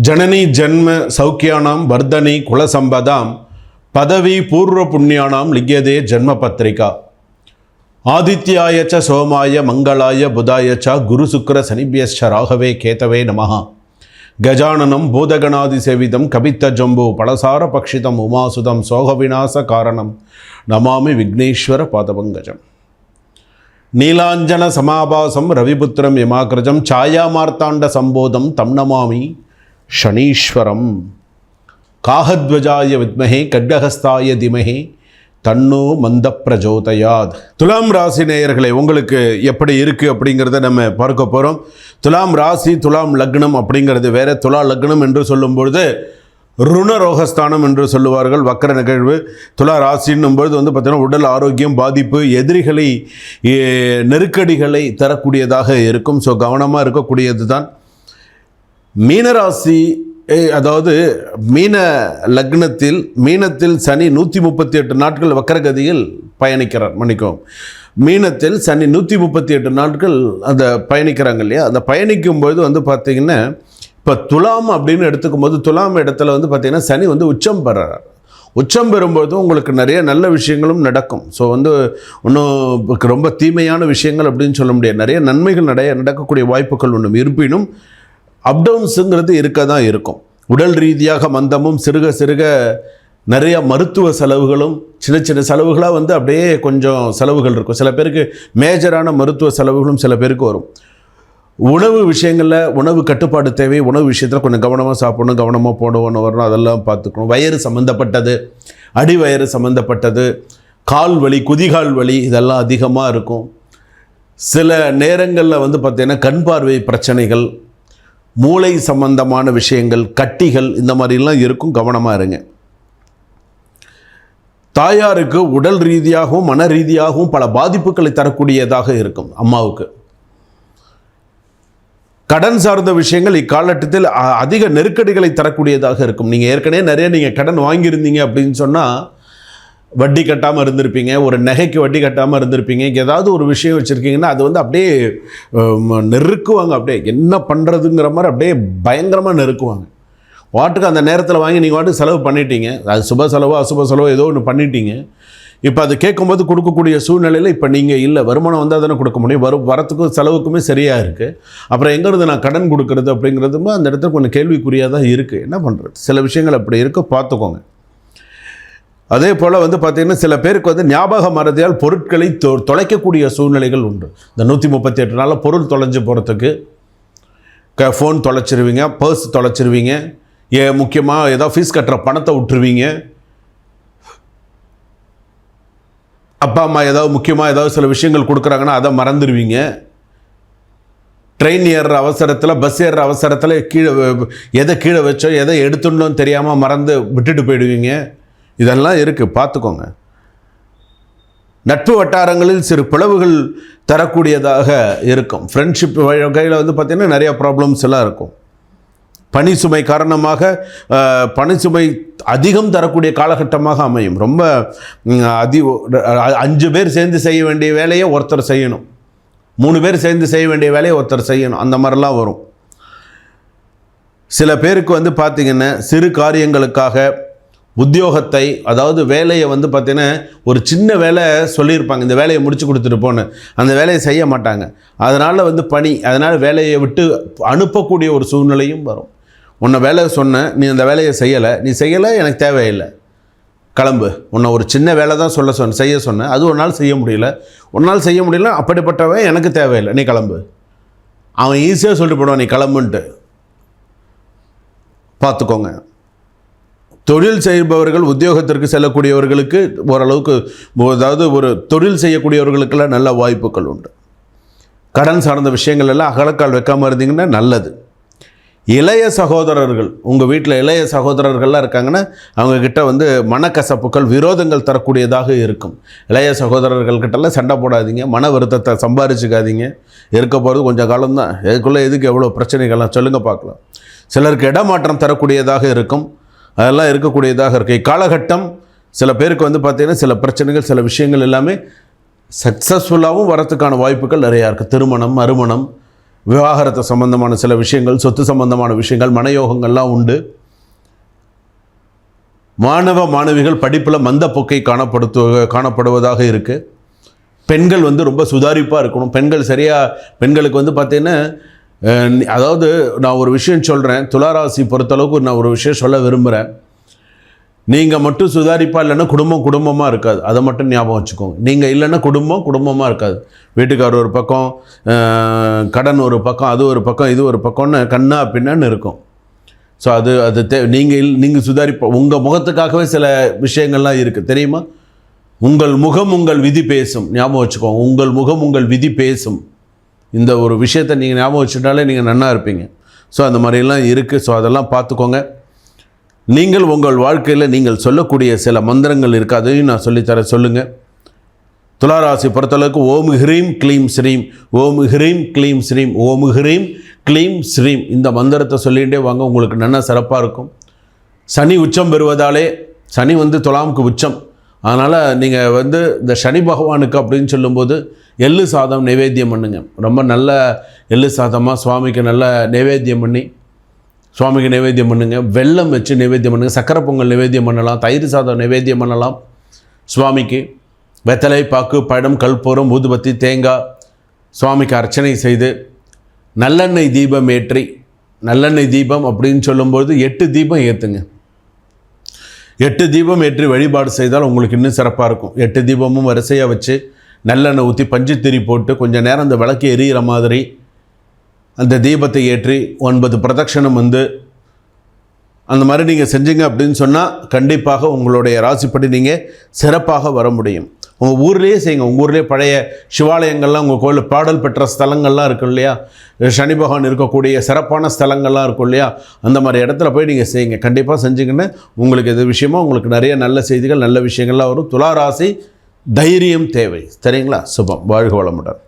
ஜனனி ஜன்ம சௌக்கியானாம் வர்தனி குலசம்பதாம் பதவி பூர்வ புண்ணியானாம் லிக்கியதே ஜென்ம பத்திரிகா. ஆதித்யாய ச சோமாய மங்களாய புதாய ச குரு சுக்கர சனிபியஸ்ச ராகவே கேதவே நமஹா. கஜானனம் பூதகணாதி சேவிதம் கபித்த ஜம்பு பலசார பக்ஷிதம் உமாசுதம் சோக விநாச காரணம். நமாமி விக்னேஸ்வர பாதபங்கஜம். நீலாஞ்சன சமாபாசம் ரவிபுத்திரம் யமாகிரஜம் சாயாமார்த்தாண்ட சம்போதம் தம் நமாமி. சனீஸ்வரம். காகத்வஜாய வித்மகே கட்கஹஸ்தாய திமகே தன்னோ மந்த பிரஜோதயாத் துலாம் ராசி நேயர்களே உங்களுக்கு எப்படி இருக்குது அப்படிங்கிறத நம்ம பார்க்க போகிறோம் துலாம் ராசி துலாம் லக்னம் அப்படிங்கிறது வேற துலா லக்னம் என்று சொல்லும்பொழுது ருணரோகஸ்தானம் என்று சொல்லுவார்கள் வக்கர நிகழ்வு. துலா ராசின்னும் பொழுது வந்து பார்த்திங்கன்னா உடல் ஆரோக்கியம் பாதிப்பு எதிரிகளை ஏ, நெருக்கடிகளை தரக்கூடியதாக இருக்கும். ஸோ கவனமாக இருக்கக்கூடியது தான் மீனராசி அதாவது மீன லக்னத்தில் மீனத்தில் சனி நூற்றி முப்பத்தி எட்டு நாட்கள் வக்கரகதியில் பயணிக்கிறார் மன்னிக்கும் மீனத்தில் சனி நூற்றி முப்பத்தி எட்டு நாட்கள் அந்த பயணிக்கிறாங்க இல்லையா? அந்த பயணிக்கும்போது வந்து பார்த்திங்கன்னா இப்போ துலாம் அப்படின்னு எடுத்துக்கும் போது துலாம் இடத்துல வந்து பார்த்திங்கன்னா சனி வந்து உச்சம் பெறார். உச்சம் பெறும்போதும் உங்களுக்கு நிறைய நல்ல விஷயங்களும் நடக்கும். ஸோ வந்து ஒன்றும் ரொம்ப தீமையான விஷயங்கள் அப்படின்னு சொல்ல முடியாது. நிறைய நன்மைகள் நிறைய நடக்கக்கூடிய வாய்ப்புகள் ஒன்றும் இருப்பினும் அப்டவுன்ஸுங்கிறது இருக்க தான் இருக்கும். உடல் ரீதியாக மந்தமும் சிறுக சிறுக நிறைய மருத்துவ செலவுகளும் சின்ன சின்ன செலவுகளாக வந்து அப்படியே கொஞ்சம் செலவுகள் இருக்கும். சில பேருக்கு மேஜரான மருத்துவ செலவுகளும் சில பேருக்கு வரும். உணவு விஷயங்களில் உணவு கட்டுப்பாடு தேவை. உணவு விஷயத்தில் கொஞ்சம் கவனமாக சாப்பிடணும் கவனமாக போடணும் வரணும் அதெல்லாம் பார்த்துக்கணும். வயிறு சம்மந்தப்பட்டது அடி வயிறு சம்மந்தப்பட்டது கால் வலி குதிகால் வலி இதெல்லாம் அதிகமாக இருக்கும். சில நேரங்களில் வந்து பார்த்திங்கன்னா கண் பார்வை பிரச்சனைகள் மூளை சம்பந்தமான விஷயங்கள் கட்டிகள் இந்த மாதிரிலாம் இருக்கும். கவனமாக இருங்க. தாயாருக்கு உடல் ரீதியாகவும் மன ரீதியாகவும் பல பாதிப்புகளை தரக்கூடியதாக இருக்கும் அம்மாவுக்கு. கடன் சார்ந்த விஷயங்கள் இக்காலகட்டத்தில் அ- அதிக நெருக்கடிகளை தரக்கூடியதாக இருக்கும். நீங்கள் ஏற்கனவே நிறைய நீங்கள் கடன் வாங்கியிருந்தீங்க அப்படின்னு சொன்னால் வட்டி கட்டாமல் இருந்திருப்பீங்க ஒரு நகைக்கு வட்டி கட்டாமல் இருந்திருப்பீங்க. ஏதாவது ஒரு விஷயம் வச்சுருக்கீங்கன்னா அது வந்து அப்படியே நெருக்குவாங்க. அப்படியே என்ன பண்ணுறதுங்கிற மாதிரி அப்படியே பயங்கரமாக நெருக்குவாங்க. வாட்டுக்கு அந்த நேரத்தில் வாங்கி நீங்கள் வாட்டுக்கு செலவு பண்ணிட்டீங்க. அது சுப செலவோ அசுப செலவோ ஏதோ ஒன்று பண்ணிட்டீங்க. இப்போ அது கேட்கும்போது கொடுக்கக்கூடிய சூழ்நிலையில் இப்போ நீங்கள் இல்லை. வருமானம் வந்தால் தானே கொடுக்க முடியும். வரும் வரத்துக்கும் செலவுக்குமே சரியாக இருக்குது அப்புறம் எங்கேருந்து நான் கடன் கொடுக்கறது அப்படிங்கிறதுமே அந்த இடத்துல கொஞ்சம் கேள்விக்குறியாக தான் இருக்குது என்ன பண்ணுறது சில விஷயங்கள் அப்படி இருக்க. பார்த்துக்கோங்க. அதே போல் வந்து பார்த்திங்கன்னா சில பேருக்கு வந்து ஞாபக மறதியால் பொருட்களை தொ தொலைக்கக்கூடிய சூழ்நிலைகள் உண்டு. இந்த நூற்றி முப்பத்தி எட்டு நாளில் பொருள் தொலைஞ்சு போகிறதுக்கு க ஃபோன் தொலைச்சிருவீங்க பர்ஸ் தொலைச்சிருவீங்க ஏ முக்கியமாக ஏதோ ஃபீஸ் கட்டுற பணத்தை விட்டுருவீங்க. அப்பா அம்மா ஏதாவது முக்கியமாக ஏதாவது சில விஷயங்கள் கொடுக்குறாங்கன்னா அதை மறந்துடுவீங்க ட்ரெயின் ஏறுற அவசரத்தில் பஸ் ஏறுற அவசரத்தில் கீழே எதை கீழே வச்சோ எதை எடுத்துடணும்னு தெரியாமல் மறந்து விட்டுட்டு போயிடுவீங்க. இதெல்லாம் இருக்குது பார்த்துக்கோங்க. நட்பு வட்டாரங்களில் சிறு பிளவுகள் தரக்கூடியதாக இருக்கும். ஃப்ரெண்ட்ஷிப் வகையில் வந்து பார்த்திங்கன்னா நிறைய ப்ராப்ளம்ஸ் எல்லாம் இருக்கும். பணி சுமை காரணமாக பனி பணி சுமை அதிகம் தரக்கூடிய காலகட்டமாக அமையும். ரொம்ப அதி அஞ்சு பேர் சேர்ந்து செய்ய வேண்டிய வேலையை ஒருத்தர் செய்யணும். மூணு பேர் சேர்ந்து செய்ய வேண்டிய வேலையை ஒருத்தர் செய்யணும். அந்த மாதிரிலாம் வரும். சில பேருக்கு வந்து பார்த்திங்கன்னா சிறு காரியங்களுக்காக உத்தியோகத்தை அதாவது வேலையை வந்து பார்த்திங்கன்னா ஒரு சின்ன வேலை சொல்லியிருப்பாங்க. இந்த வேலையை முடிச்சு கொடுத்துட்டு போன்னு. அந்த வேலையை செய்ய மாட்டாங்க. அதனால் வந்து பணி அதனால் வேலையை விட்டு அனுப்பக்கூடிய ஒரு சூழ்நிலையும் வரும். உன்னை வேலை சொன்னேன் நீ அந்த வேலையை செய்யலை. நீ செய்யலை எனக்கு தேவையில்லை. கிளம்பு. உன்னை ஒரு சின்ன வேலை தான் சொல்ல சொன்ன செய்ய சொன்னேன் அது ஒரு நாள் செய்ய முடியல. ஒரு நாள் செய்ய முடியல அப்படிப்பட்டவன் எனக்கு தேவையில்லை. நீ கிளம்பு. அவன் ஈஸியாக சொல்லிட்டு போடுவான் நீ கிளம்புன்ட்டு. பார்த்துக்கோங்க. தொழில் செய்பவர்கள் உத்தியோகத்திற்கு செல்லக்கூடியவர்களுக்கு ஓரளவுக்கு அதாவது ஒரு தொழில் செய்யக்கூடியவர்களுக்கெல்லாம் நல்ல வாய்ப்புகள் உண்டு. கடன் சார்ந்த விஷயங்கள் எல்லாம் அகலக்கால் வைக்காமல் இருந்தீங்கன்னா நல்லது. இளைய சகோதரர்கள் உங்கள் வீட்டில் இளைய சகோதரர்கள்லாம் இருக்காங்கன்னா அவங்கக்கிட்ட வந்து மனக்கசப்புகள் விரோதங்கள் தரக்கூடியதாக இருக்கும். இளைய சகோதரர்கள்கிட்டலாம் சண்டை போடாதீங்க மன வருத்தத்தை சம்பாரிச்சுக்காதீங்க. இருக்க போகிறது கொஞ்சம் காலம்தான். இதுக்குள்ளே எதுக்கு எவ்வளோ பிரச்சனைகள்லாம்? சொல்லுங்கள் பார்க்கலாம். சிலருக்கு இடமாற்றம் தரக்கூடியதாக இருக்கும். அதெல்லாம் இருக்கக்கூடியதாக இருக்குது இக்காலகட்டம் சில பேருக்கு வந்து பார்த்திங்கன்னா சில பிரச்சனைகள் சில விஷயங்கள் எல்லாமே சக்ஸஸ்ஃபுல்லாகவும் வரத்துக்கான வாய்ப்புகள் நிறையா இருக்குது திருமணம் மறுமணம் விவாகரத்து சம்பந்தமான சில விஷயங்கள் சொத்து சம்பந்தமான விஷயங்கள் மனயோகங்கள்லாம் உண்டு. மாணவ மாணவிகள் படிப்பில் மந்தப்போக்கை காணப்படுத்து காணப்படுவதாக இருக்குது பெண்கள் வந்து ரொம்ப சுதாரிப்பாக இருக்கணும். பெண்கள் சரியாக பெண்களுக்கு வந்து பார்த்திங்கன்னா அதாவது நான் ஒரு விஷயம் சொல்கிறேன் துளாராசி பொறுத்தளவுக்கு நான் ஒரு விஷயம் சொல்ல விரும்புகிறேன் நீங்கள் மட்டும் சுதாரிப்பாக இல்லைன்னா குடும்பம் குடும்பமாக இருக்காது. அதை மட்டும் ஞாபகம் வச்சுக்கோங்க. நீங்கள் இல்லைன்னா குடும்பம் குடும்பமாக இருக்காது. வீட்டுக்காரர் ஒரு பக்கம் கடன் ஒரு பக்கம் அது ஒரு பக்கம் இது ஒரு பக்கம்னு கண்ணா பின்னான்னு இருக்கும். ஸோ அது அது தே நீங்கள் நீங்கள் சுதாரிப்பா உங்கள் முகத்துக்காகவே சில விஷயங்கள்லாம் இருக்குது தெரியுமா? உங்கள் முகம் உங்கள் விதி பேசும். ஞாபகம் வச்சுக்கோங்க. உங்கள் முகம் உங்கள் விதி பேசும். இந்த ஒரு விஷயத்தை நீங்கள் ஞாபகம் வச்சுட்டாலே நீங்கள் நன்னா இருப்பீங்க. ஸோ அந்த மாதிரிலாம் இருக்குது ஸோ அதெல்லாம் பார்த்துக்கோங்க. நீங்கள் உங்கள் வாழ்க்கையில் நீங்கள் சொல்லக்கூடிய சில மந்திரங்கள் இருக்குது அதையும் நான் சொல்லித்தர சொல்லுங்கள் துளாராசி பொறுத்தளவுக்கு ஓம் ஹ்ரீம் க்ளீம் ஸ்ரீம் ஓம் ஹ்ரீம் க்ளீம் ஸ்ரீம் ஓம் ஹ்ரீம் க்ளீம் ஸ்ரீம். இந்த மந்திரத்தை சொல்லிகிட்டே வாங்க. உங்களுக்கு நல்லா சிறப்பாக இருக்கும். சனி உச்சம் பெறுவதாலே சனி வந்து துலாமுக்கு உச்சம். அதனால் நீங்கள் வந்து இந்த சனி பகவானுக்கு அப்படின்னு சொல்லும்போது எள்ளு சாதம் நைவேத்தியம் பண்ணுங்க. ரொம்ப நல்ல எள்ளு சாதமாக சுவாமிக்கு நல்ல நைவேத்தியம் பண்ணி சுவாமிக்கு நைவேத்தியம் பண்ணுங்க. வெல்லம் வச்சு நைவேத்தியம் பண்ணுங்க. சக்கரை பொங்கல் நைவேத்தியம் பண்ணலாம். தயிர் சாதம் நைவேத்தியம் பண்ணலாம். சுவாமிக்கு வெத்தலை பாக்கு பழம் கல்பூரம் ஊதுபத்தி தேங்காய் சுவாமிக்கு அர்ச்சனை செய்து நல்லெண்ணெய் தீபம் ஏற்றி நல்லெண்ணெய் தீபம் அப்படின்னு சொல்லும்போது எட்டு தீபம் ஏற்றுங்க எட்டு தீபம் ஏற்றி வழிபாடு செய்தால் உங்களுக்கு இன்னும் சிறப்பாக இருக்கும். எட்டு தீபமும் வரிசையாக வச்சு நல்லெண்ணெய் ஊற்றி பஞ்சுத்திரி போட்டு கொஞ்சம் நேரம் அந்த விளக்கு எரியிற மாதிரி அந்த தீபத்தை ஏற்றி ஒன்பது பிரதட்சணம் வந்து அந்த மாதிரி நீங்கள் செஞ்சீங்க அப்படின்னு சொன்னால் கண்டிப்பாக உங்களுடைய ராசிப்படி நீங்கள் சிறப்பாக வர முடியும். உங்கள் ஊர்லேயே செய்யுங்க. உங்கள் ஊர்லேயே பழைய சிவாலயங்கள்லாம் உங்கள் கோயில் பாடல் பெற்ற ஸ்தலங்கள்லாம் இருக்கும் இல்லையா? சனி பகவான் இருக்கக்கூடிய சிறப்பான ஸ்தலங்கள்லாம் இருக்கும் இல்லையா? அந்த மாதிரி இடத்துல போய் நீங்கள் செய்யுங்க. கண்டிப்பாக செஞ்சுங்கன்னு உங்களுக்கு இது விஷயமா உங்களுக்கு நிறைய நல்ல செய்திகள் நல்ல விஷயங்கள்லாம் வரும். துளாராசி தைரியம் தேவை. சரிங்களா? சுபம். வாழ்க வளமுடன்.